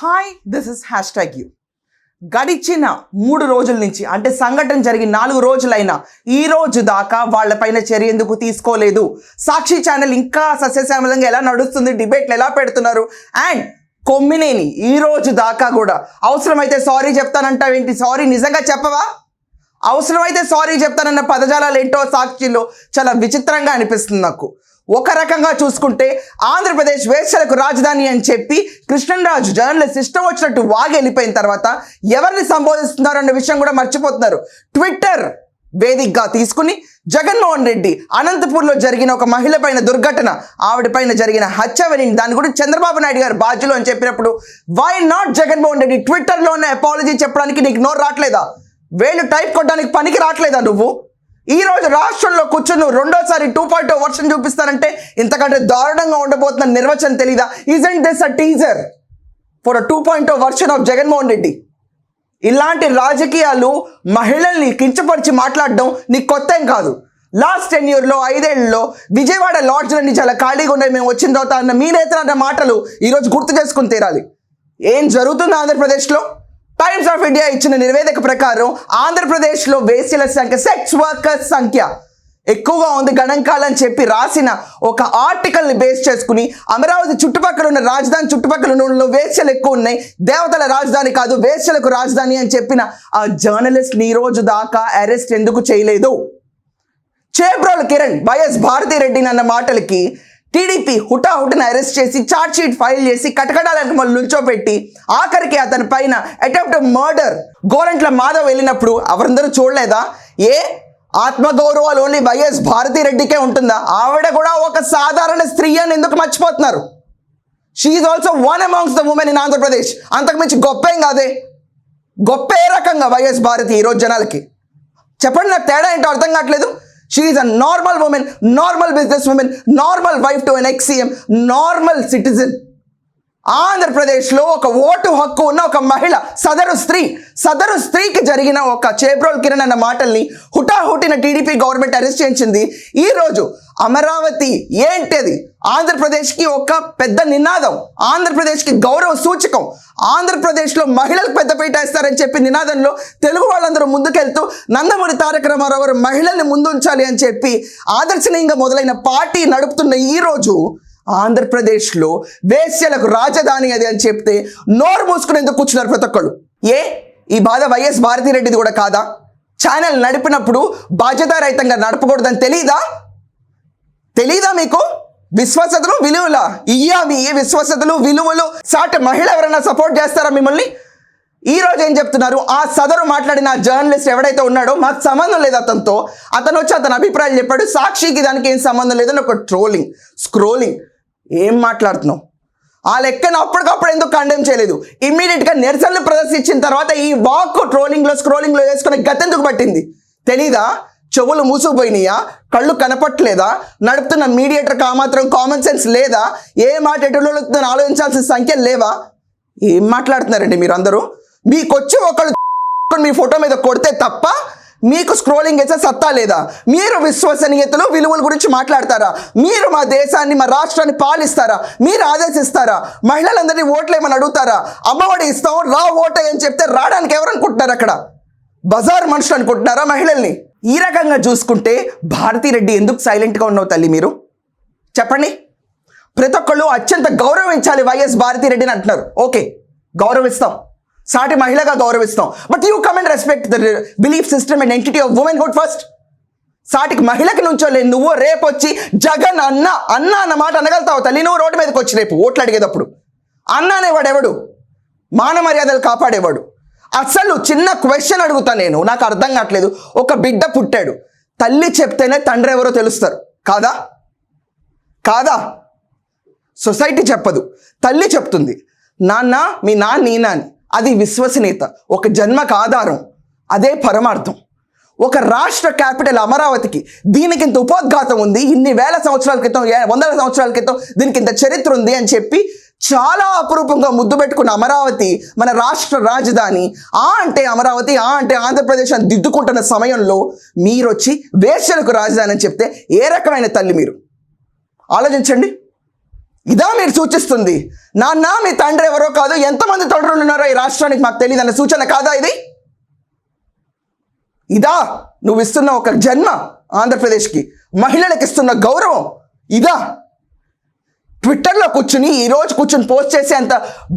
Hi this is hashtag you గడిచిన మూడు రోజుల నుంచి అంటే సంఘటన జరిగి నాలుగు రోజులైనా ఈ రోజు దాకా వాళ్ళపైన చర్య ఎందుకు తీసుకోలేదు? సాక్షి ఛానల్ ఇంకా సస్యశ్యామలంగా ఎలా నడుస్తుంది? డిబేట్లు ఎలా పెడుతున్నారు? అండ్ కొమ్మినేని ఈ రోజు దాకా కూడా అవసరమైతే సారీ చెప్తానంటావేంటి సారీ నిజంగా చెప్పవా? అవసరమైతే సారీ చెప్తానన్న పదజాలాలు ఏంటో సాక్షిలో చాలా విచిత్రంగా అనిపిస్తుంది నాకు. ఒక రకంగా చూసుకుంటే ఆంధ్రప్రదేశ్ వేశ్యలకు రాజధాని అని చెప్పి కృష్ణరాజు జర్నలిస్ట్ ఇష్టం వచ్చినట్టు వాగి వెళ్ళిపోయిన తర్వాత ఎవరిని సంబోధిస్తున్నారు అన్న విషయం కూడా మర్చిపోతున్నారు. ట్విట్టర్ వేదికగా తీసుకుని జగన్మోహన్ రెడ్డి అనంతపూర్లో జరిగిన ఒక మహిళ పైన దుర్ఘటన ఆవిడ పైన జరిగిన హత్య వెళ్ళింది దాని గురించి చంద్రబాబు నాయుడు గారు బాధ్యులు అని చెప్పినప్పుడు వై నాట్ జగన్మోహన్ రెడ్డి? ట్విట్టర్లోనే అపాలజీ చెప్పడానికి నీకు నోరు రావట్లేదా? వేళ్ళు టైప్ కొట్టడానికి పనికి రావట్లేదా నువ్వు? ఈ రోజు రాష్ట్రంలో కూర్చుని నువ్వు రెండోసారి టూ పాయింట్ oh వర్షన్ చూపిస్తానంటే ఇంతకంటే దారుణంగా ఉండబోతున్న నిర్వచనం తెలీదా? And this a teaser for a two point version of Jaganmohan Reddy? ఇలాంటి రాజకీయాలు మహిళల్ని కించపరిచి మాట్లాడడం నీకు కొత్త ఏం కాదు. లాస్ట్ టెన్ ఇయర్లో ఐదేళ్ళలో విజయవాడ లాడ్జ్లన్నీ చాలా ఖాళీగా ఉన్నాయి. మేము వచ్చిన తర్వాత అన్న మీ నేతలు అన్న మాటలు ఈరోజు గుర్తు చేసుకుని తీరాలి. ఏం జరుగుతుంది ఆంధ్రప్రదేశ్లో? టైమ్స్ ఆఫ్ ఇండియా ఇచ్చిన నివేదిక ప్రకారం ఆంధ్రప్రదేశ్లో వేశ్యల సంఖ్య సెక్స్ వర్కర్స్ సంఖ్య ఎక్కువగా ఉంది. గణాంకాలని చెప్పి రాసిన ఒక ఆర్టికల్ని బేస్ చేసుకుని అమరావతి చుట్టుపక్కల ఉన్న రాజధాని చుట్టుపక్కల ఉన్న వేశ్యలు ఎక్కువ ఉన్నాయి. దేవతల రాజధాని కాదు వేశ్యలకు రాజధాని అని చెప్పిన ఆ జర్నలిస్ట్ని ఈ రోజు దాకా అరెస్ట్ ఎందుకు చేయలేదు? చేబ్రోల్ కిరణ్ వైఎస్ భారతిరెడ్డిని అన్న మాటలకి టీడీపీ హుటాహుటిన అరెస్ట్ చేసి ఛార్జ్ షీట్ ఫైల్ చేసి కటకడాలకు మళ్ళీ నుంచోపెట్టి ఆఖరికి అతని పైన అటెంప్ట్ మర్డర్ గోరంట్ల మాధవ్ వెళ్ళినప్పుడు ఎవరందరూ చూడలేదా? ఏ? ఆత్మగౌరవాలు ఓన్లీ వైఎస్ భారతిరెడ్డికే ఉంటుందా? ఆవిడ కూడా ఒక సాధారణ స్త్రీ అని ఎందుకు మర్చిపోతున్నారు? She also one amongst the women in Andhra Pradesh అంతకుమించి గొప్ప ఏం కాదే? గొప్ప ఏ రకంగా వైఎస్ భారతి ఈరోజు జనాలకి? చెప్పండి నాకు తేడా ఏంటో అర్థం కావట్లేదు. She is a normal woman, normal businesswoman, normal wife to an ex-CM, normal citizen. ఆంధ్రప్రదేశ్లో ఒక ఓటు హక్కు ఉన్న ఒక మహిళ సదరు స్త్రీ. సదరు స్త్రీకి జరిగిన ఒక చేబ్రోల్ కిరణ్ అన్న మాటల్ని హుటాహుటిన టీడీపీ గవర్నమెంట్ అరెస్ట్ చేయించింది. ఈరోజు అమరావతి ఏంటిది? ఆంధ్రప్రదేశ్కి ఒక పెద్ద నినాదం ఆంధ్రప్రదేశ్కి గౌరవ సూచకం. ఆంధ్రప్రదేశ్లో మహిళలకు పెద్దపీట వేస్తారని చెప్పి నినాదంలో తెలుగు వాళ్ళందరూ ముందుకెళ్తూ నందమూరి తారక రామారావు గారు మహిళల్ని ముందుంచాలి అని చెప్పి ఆదర్శనీయంగా మొదలైన పార్టీ నడుపుతున్న ఈ రోజు ఆంధ్రప్రదేశ్లో వేశ్యలకు రాజధాని అది అని చెప్తే నోరు మూసుకునేందుకు కూర్చున్నారు ప్రతి ఒక్కళ్ళు? ఏ? ఈ బాధ వైఎస్ భారతిరెడ్డిది కూడా కాదా? ఛానల్ నడిపినప్పుడు బాధ్యత రహితంగా నడపకూడదని తెలీదా? తెలీదా మీకు? విశ్వాసతలు విలువల ఇయ్యా మీ విశ్వాసతలు విలువలు? సాటి మహిళ ఎవరైనా సపోర్ట్ చేస్తారా మిమ్మల్ని? ఈ రోజు ఏం చెప్తున్నారు? ఆ సదరు మాట్లాడిన జర్నలిస్ట్ ఎవడైతే ఉన్నాడో మాకు సంబంధం లేదు అతనితో. అతను వచ్చి అతని అభిప్రాయాలు చెప్పాడు. సాక్షికి దానికి ఏం సంబంధం లేదని ఒక ట్రోలింగ్ స్క్రోలింగ్ ఏం మాట్లాడుతున్నావు? ఆ లెక్కన అప్పటికప్పుడు ఎందుకు కండెమ్ చేయలేదు? ఇమ్మీడియట్గా నిరసనలు ప్రదర్శించిన తర్వాత ఈ వాక్ ట్రోలింగ్లో స్క్రోలింగ్లో వేసుకునే గతెందుకు పట్టింది? తెలీదా? చెవులు మూసుకుపోయినాయా? కళ్ళు కనపట్లేదా నడుపుతున్న మీడియేటర్కి ఆ మాత్రం కామన్ సెన్స్ లేదా? ఏ మాట ఎటులో ఆలోచించాల్సిన సంఖ్య లేవా? ఏం మాట్లాడుతున్నారండి మీరు అందరూ మీకొచ్చి ఒకళ్ళు మీ ఫోటో మీద కొడితే తప్ప మీకు స్క్రోలింగ్ వేసే సత్తా లేదా? మీరు విశ్వసనీయతలు విలువల గురించి మాట్లాడతారా? మీరు మా దేశాన్ని మా రాష్ట్రాన్ని పాలిస్తారా? మీరు ఆదేశిస్తారా? మహిళలందరినీ ఓట్లు ఏమని అడుగుతారా? అమ్మఒడి ఇస్తాం రా ఓటే అని చెప్తే రావడానికి ఎవరు అనుకుంటున్నారు అక్కడ? బజార్ మనుషులు అనుకుంటున్నారా మహిళల్ని? ఈ రకంగా చూసుకుంటే భారతిరెడ్డి ఎందుకు సైలెంట్గా ఉన్నావు తల్లి మీరు? చెప్పండి. ప్రతి ఒక్కళ్ళు అత్యంత గౌరవించాలి వైఎస్ భారతిరెడ్డిని అంటున్నారు. ఓకే గౌరవిస్తాం. సాటి మహిళగా గౌరవిస్తాం. But you come and respect the belief system and entity of womanhood first సాటికి మహిళకి నుంచోలే నువ్వు రేపు వచ్చి జగన్ అన్న అన్న అన్న మాట అనగలుగుతావు తల్లి. నువ్వు రోడ్డు మీదకి వచ్చి రేపు ఓట్లు అడిగేటప్పుడు. అన్న అనేవాడు ఎవడు? మాన మర్యాదలు కాపాడేవాడు. అసలు చిన్న క్వశ్చన్ అడుగుతా నేను. నాకు అర్థం కావట్లేదు. ఒక బిడ్డ పుట్టాడు. తల్లి చెప్తేనే తండ్రి ఎవరో తెలుస్తారు. కాదా? కాదా? సొసైటీ చెప్పదు. తల్లి చెప్తుంది. నాన్న మీ నాన్న నీ నాని. అది విశ్వసనీయత. ఒక జన్మకు ఆధారం అదే పరమార్థం. ఒక రాష్ట్ర క్యాపిటల్ అమరావతికి దీనికి ఇంత ఉపోద్ఘాతం ఉంది. ఇన్ని వేల సంవత్సరాల క్రితం వందల సంవత్సరాల క్రితం దీనికి ఇంత చరిత్ర ఉంది అని చెప్పి చాలా అపురూపంగా ముద్దు పెట్టుకున్న అమరావతి మన రాష్ట్ర రాజధాని ఆ అంటే అమరావతి ఆ అంటే ఆంధ్రప్రదేశ్ అని దిద్దుకుంటున్న సమయంలో మీరు వచ్చి వేశ్యలకు రాజధాని అని చెప్తే ఏ రకమైన తల్లి మీరు? ఆలోచించండి. ఇదా మీరు సూచిస్తుంది. నాన్న మీ తండ్రి ఎవరో కాదు ఎంతమంది తండ్రులు ఉన్నారో ఈ రాష్ట్రానికి మాకు తెలియదు అన్న సూచన కాదా ఇది? ఇదా నువ్వు ఇస్తున్న ఒక జన్మ ఆంధ్రప్రదేశ్కి మహిళలకు ఇస్తున్న గౌరవం. ఇదా. ట్విట్టర్లో కూర్చుని ఈరోజు కూర్చుని పోస్ట్ చేసే అంత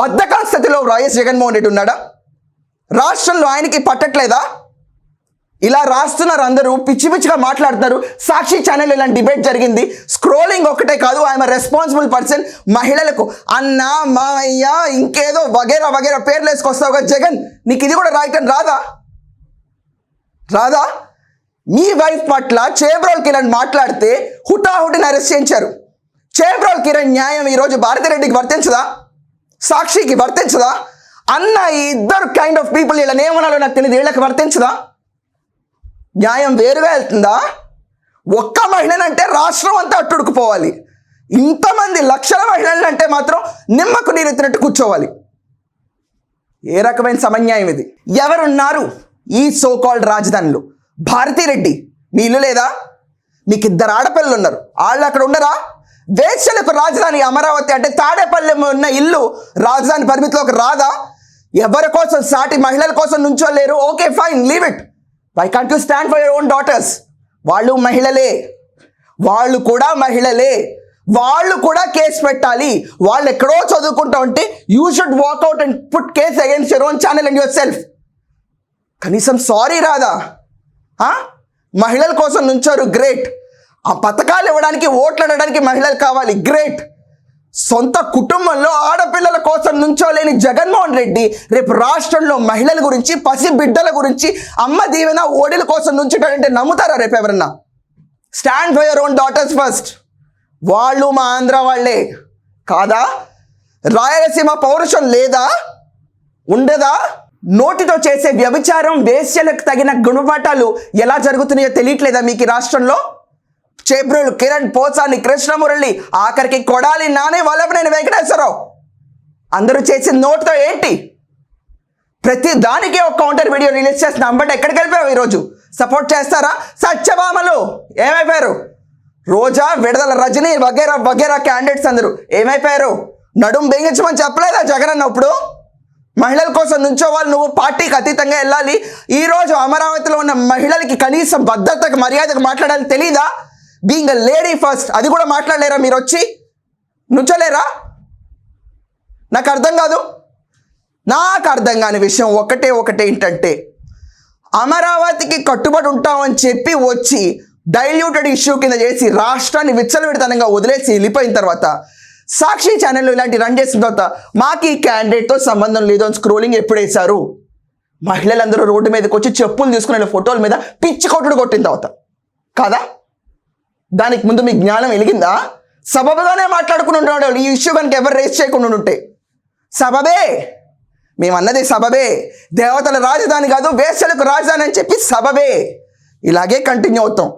బద్ధకా స్థితిలో వైఎస్ జగన్మోహన్ రెడ్డి ఉన్నాడా? రాష్ట్రంలో ఆయనకి పట్టట్లేదా? ఇలా రాస్తున్నారు అందరూ పిచ్చి పిచ్చిగా మాట్లాడుతున్నారు. సాక్షి ఛానల్ ఇలాంటి డిబేట్ జరిగింది. స్క్రోలింగ్ ఒకటే కాదు ఆయన రెస్పాన్సిబుల్ పర్సన్ మహిళలకు అన్న మామయ్య ఇంకేదో వగేరా వగేరా పేర్లు వేసుకొస్తావుగా జగన్ నీకు ఇది కూడా రాయటం రాదా? రాదా? మీ వైఫ్ పట్ల చేబ్రోల్ కిరణ్ మాట్లాడితే హుటాహుటిని అరెస్ట్ చేయించారు. చేబ్రోల్ కిరణ్ న్యాయం ఈరోజు భారతిరెడ్డికి వర్తించదా? సాక్షికి వర్తించదా? అన్న ఈ ఇద్దరు కైండ్ ఆఫ్ పీపుల్ ఇలా ఏమనాలో నాకు తెలియదు వీళ్ళకి వర్తించదా? న్యాయం వేరుగా వెళ్తుందా? ఒక్క మహిళనంటే రాష్ట్రం అంతా అట్టుడుకుపోవాలి. ఇంతమంది లక్షల మహిళలంటే మాత్రం నిమ్మకు నీరెత్తినట్టు కూర్చోవాలి. ఏ రకమైన సమన్యాయం ఇది? ఎవరున్నారు ఈ సో కాల్డ్ రాజధానిలో? భారతిరెడ్డి మీ ఇల్లు లేదా? మీకు ఇద్దరు ఆడపిల్లలు ఉన్నారు వాళ్ళు అక్కడ ఉండరా? వేశ్యలకు రాజధాని అమరావతి అంటే తాడేపల్లి ఉన్న ఇల్లు రాజధాని పరిమితిలోకి రాదా? ఎవరి కోసం సాటి మహిళల కోసం నుంచో లేరు okay fine leave it. Why can't you stand for your own daughters వాళ్ళు మహిళలే. వాళ్ళు కూడా మహిళలే. వాళ్ళు కూడా కేసు పెట్టాలి. వాళ్ళు ఎక్కడో చదువుకుంటా ఉంటే you should walk out and put case against your own channel and yourself కనీసం సారీ రాదా మహిళల కోసం నుంచారు గ్రేట్ ఆ పథకాలు ఇవ్వడానికి ఓట్లు అడగడానికి మహిళలు కావాలి గ్రేట్ సొంత కుటుంబంలో ఆడపిల్లల కోసం నుంచోలేని జగన్మోహన్ రెడ్డి రేపు రాష్ట్రంలో మహిళల గురించి పసి బిడ్డల గురించి అమ్మ దీవెన ఓడిల కోసం నుంచుంటాడంటే నమ్ముతారా రేపు ఎవరన్నా? Stand for your own daughters first వాళ్ళు మా ఆంధ్ర వాళ్ళే. కాదా? రాయలసీమ పౌరుషం లేదా? ఉండదా? నోటితో చేసే వ్యభిచారం వేశ్యలకు తగిన గుణపాఠాలు ఎలా జరుగుతున్నాయో తెలియట్లేదా మీకు రాష్ట్రంలో? చేబ్రోలు కిరణ్ పోసాని కృష్ణమురళి ఆఖరికి కొడాలి నానే వల్లభనేని వెంకటేశ్వరరావు. అందరూ చేసిన నోట్తో ఏంటి? ప్రతి దానికి ఒక కౌంటర్ వీడియో రిలీజ్ చేసిన అంబటి ఎక్కడికి వెళ్ళిపోయావు ఈరోజు? సపోర్ట్ చేస్తారా? సత్యభామలు! ఏమైపోయారు? రోజా విడదల రజని వగేరా వగేరా క్యాండిడేట్స్ అందరూ. ఏమైపోయారు? నడుం బెంగించమని చెప్పలేదా జగన్ అన్న ఇప్పుడు? మహిళల కోసం నుంచోవాలి నువ్వు పార్టీకి అతీతంగా వెళ్ళాలి. ఈ రోజు అమరావతిలో ఉన్న మహిళలకి కనీసం భద్రతకు మర్యాదకు మాట్లాడాలి తెలీదా? బీయింగ్ అ లేడీ ఫస్ట్ అది కూడా మాట్లాడలేరా మీరు వచ్చి? నుంచలేరా? నాకు అర్థం కాదు. నాకు అర్థం కాని విషయం ఒకటే ఒకటే ఏంటంటే అమరావతికి కట్టుబడి ఉంటామని చెప్పి వచ్చి డైల్యూటెడ్ ఇష్యూ కింద చేసి రాష్ట్రాన్ని విచ్చలవిడితనంగా వదిలేసి వెళ్ళిపోయిన తర్వాత సాక్షి ఛానల్లో ఇలాంటి రన్ చేసిన తర్వాత మాకు ఈ క్యాండిడేట్తో సంబంధం లేదు అని స్క్రోలింగ్ ఎప్పుడేశారు? మహిళలందరూ రోడ్డు మీదకి వచ్చి చెప్పులు తీసుకునే ఫోటోల మీద పిచ్చి కొట్టుడు కొట్టిన తర్వాత. కాదా? దానికి ముందు మీ జ్ఞానం వెలిగిందా? సబబుగానే మాట్లాడుకుని ఉంటాడు ఈ ఇష్యూ కనుక ఎవరు రేస్ చేయకుండా ఉంటే సబబే. మేమన్నది సబబే. దేవతల రాజధాని కాదు వేసలకు రాజధాని అని చెప్పి సబబే. ఇలాగే కంటిన్యూ అవుతాం.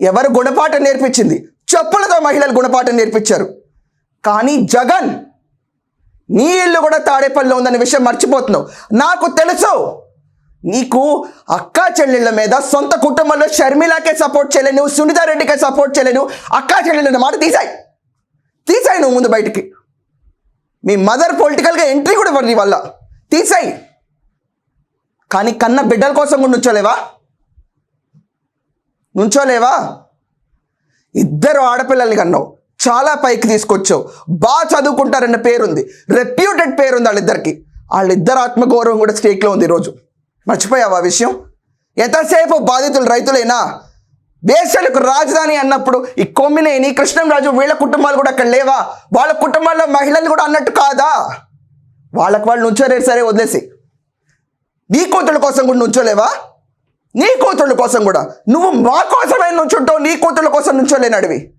ఎవరు గుణపాఠం నేర్పించింది? చెప్పులతో మహిళలు గుణపాఠం నేర్పించారు. కానీ జగన్ నీ ఇల్లు కూడా తాడేపల్లిలో ఉందనే విషయం మర్చిపోతున్నావు. నాకు తెలుసు. నీకు అక్కా చెల్లెళ్ళ మీద సొంత కుటుంబంలో షర్మిలాకే సపోర్ట్ చేయలేను సునీతారెడ్డికే సపోర్ట్ చేయలేను అక్కా చెల్లెళ్ళ మాట తీసాయి. తీసాయి నువ్వు ముందు బయటికి. మీ మదర్ పొలిటికల్గా ఎంట్రీ కూడా ఇవ్వరు నీ వల్ల. తీసాయి. కానీ కన్న బిడ్డల కోసం కూడా నుంచోలేవా? నుంచోలేవా? ఇద్దరు ఆడపిల్లల్ని కన్నావు. చాలా పైకి తీసుకొచ్చావు. బాగా చదువుకుంటారన్న పేరుంది. రెప్యూటెడ్ పేరుంది వాళ్ళిద్దరికి. వాళ్ళిద్దరు ఆత్మగౌరవం కూడా స్టేక్లో ఉంది ఈరోజు. మర్చిపోయావా విషయం? ఎంతసేపు బాధితులు రైతులేనా దేశాలకు రాజధాని అన్నప్పుడు ఈ కొమ్మినేని కృష్ణంరాజు వీళ్ళ కుటుంబాలు కూడా అక్కడ లేవా? వాళ్ళ కుటుంబాల్లో మహిళలు కూడా అన్నట్టు కాదా? వాళ్ళకి వాళ్ళు నుంచోలేరు సరే వదిలేసి. నీ కూతుళ్ళ కోసం కూడా నుంచోలేవా? నీ కూతుళ్ళ కోసం కూడా. నువ్వు మా కోసమే నుంచుంటావు నీ కూతుళ్ళ కోసం నుంచోలేనడివి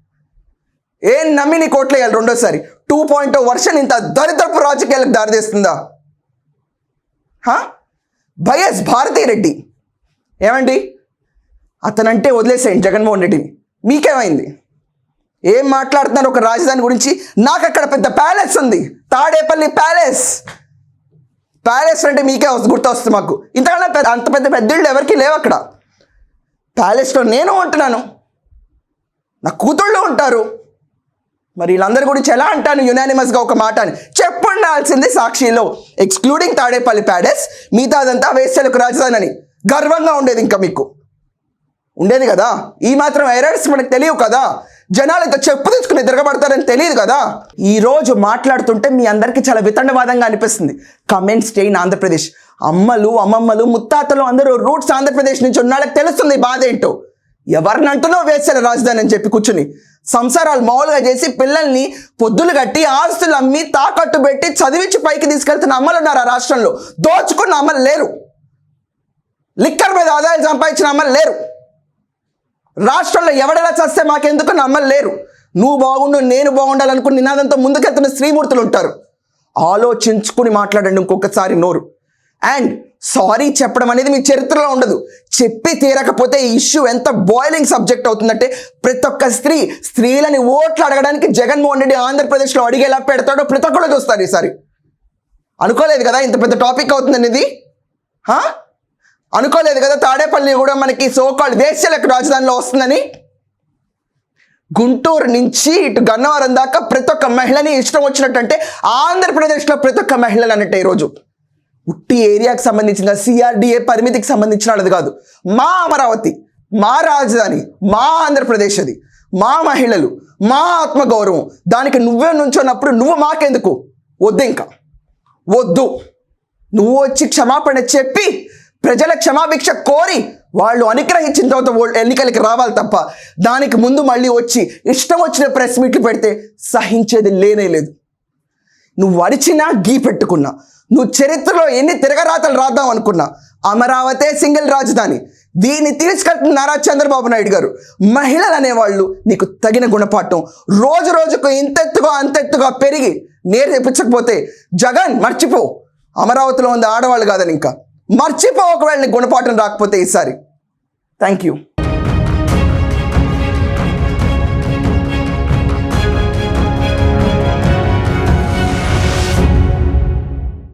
ఏం నమ్మి నీ కోట్లేయాలి రెండోసారి? టూ పాయింట్ వర్షన్ ఇంత దరిద్రపు రాజకీయాలకు దారితీస్తుందా? హా? వైఎస్ భారతీరెడ్డి ఏమండి? అతనంటే వదిలేసేయండి జగన్మోహన్ రెడ్డిని. మీకేమైంది? ఏం మాట్లాడుతున్నారు ఒక రాజధాని గురించి? నాకు అక్కడ పెద్ద ప్యాలెస్ ఉంది. తాడేపల్లి ప్యాలెస్. ప్యాలెస్ అంటే మీకే గుర్తు గుర్తొస్తుంది మాకు. ఇంతకన్నా పెద్ద అంత పెద్ద పెద్దళ్ళు ఎవరికి లేవు అక్కడ. ప్యాలెస్లో నేను ఉంటున్నాను. నా కూతుళ్ళు ఉంటారు. మరి వీళ్ళందరూ గురించి ఎలా అంటాను? యునానిమస్గా ఒక మాట అని. చెప్పుండాల్సింది సాక్షిలో. ఎక్స్క్లూడింగ్ తాడేపల్లి ప్యాడెస్ మిగతాదంతా వేసలకు రాజధాని అని. గర్వంగా ఉండేది ఇంకా మీకు. ఉండేది కదా? ఈ మాత్రం ఎరర్స్ మనకు తెలియవు కదా? జనాలు ఇంత చెప్పు తీసుకుని తిరగబడతారని తెలియదు కదా? ఈరోజు మాట్లాడుతుంటే మీ అందరికీ చాలా వితండవాదంగా అనిపిస్తుంది. Comment stay Andhra Pradesh. అమ్మలు అమ్మమ్మలు ముత్తాతలు అందరూ రూట్స్ ఆంధ్రప్రదేశ్ నుంచి ఉన్న వాళ్ళకి తెలుస్తుంది బాధ ఏంటో? ఎవరిని అంటున్నావు రాజధాని అని చెప్పి కూర్చుని? సంసారాలు మామూలుగా చేసి పిల్లల్ని పొద్దులు కట్టి ఆస్తులు అమ్మి తాకట్టు పెట్టి చదివించి పైకి తీసుకెళ్తున్న అమ్మలు ఉన్నారు ఆ రాష్ట్రంలో. దోచుకున్న అమ్మలు లేరు. లిక్కర్ మీద ఆదాయాలు సంపాదించిన అమ్మలు లేరు. రాష్ట్రంలో ఎవడెలా చస్తే మాకెందుకు నమ్మలు లేరు. నువ్వు బాగుండు నేను బాగుండాలనుకున్న నినాదంతో ముందుకెళ్తున్న శ్రీమూర్తులు ఉంటారు. ఆలోచించుకుని మాట్లాడండి ఇంకొకసారి నోరు. అండ్ సారీ చెప్పడం అనేది మీ చరిత్రలో ఉండదు. చెప్పి తీరకపోతే ఈ ఇష్యూ ఎంత బాయిలింగ్ సబ్జెక్ట్ అవుతుందంటే ప్రతి ఒక్క స్త్రీ స్త్రీలని ఓట్లు అడగడానికి జగన్మోహన్ రెడ్డి ఆంధ్రప్రదేశ్లో అడిగేలా పెడతాడో ప్రతి ఒక్కళ్ళు చూస్తారు ఈసారి. అనుకోలేదు కదా ఇంత పెద్ద టాపిక్ అవుతుందని ఇది అనుకోలేదు కదా తాడేపల్లి కూడా మనకి సోకాల్ దేశాలకు రాజధానిలో వస్తుందని? గుంటూరు నుంచి ఇటు గన్నవరం దాకా ప్రతి ఒక్క మహిళని ఇష్టం వచ్చినట్టు అంటే ఆంధ్రప్రదేశ్లో ప్రతి ఒక్క మహిళలు అన్నట్టు ఈరోజు. ఉట్టి ఏరియాకి సంబంధించిన సిఆర్డిఏ పరిమితికి సంబంధించిన వాళ్ళది కాదు. మా అమరావతి మా రాజధాని మా ఆంధ్రప్రదేశ్ అది. మా మహిళలు మా ఆత్మగౌరవం. దానికి నువ్వే నుంచున్నప్పుడు నువ్వు మాకెందుకు? వద్దు ఇంకా. వద్దు. నువ్వు వచ్చి క్షమాపణ చెప్పి ప్రజల క్షమాభిక్ష కోరి వాళ్ళు అనుగ్రహించిన తర్వాత ఎన్నికలకి రావాలి తప్ప దానికి ముందు మళ్ళీ వచ్చి ఇష్టం వచ్చిన ప్రెస్ మీట్లు పెడితే సహించేది లేనే లేదు. నువ్వు అరిచినా గీ పెట్టుకున్నా. నువ్వు చరిత్రలో ఎన్ని తిరగరాతలు రాద్దాం అనుకున్నా? అమరావతే సింగిల్ రాజధాని. దీన్ని తీసుకెళ్తున్న నారా చంద్రబాబు నాయుడు గారు. మహిళలు అనేవాళ్ళు నీకు తగిన గుణపాఠం. రోజు రోజుకు ఇంతెత్తుగా అంతెత్తుగా పెరిగి నేరు తెప్పించకపోతే జగన్ మర్చిపో. అమరావతిలో ఉంది ఆడవాళ్ళు కాదని ఇంకా. మర్చిపో ఒకవేళ గుణపాఠం రాకపోతే ఈసారి. Thank you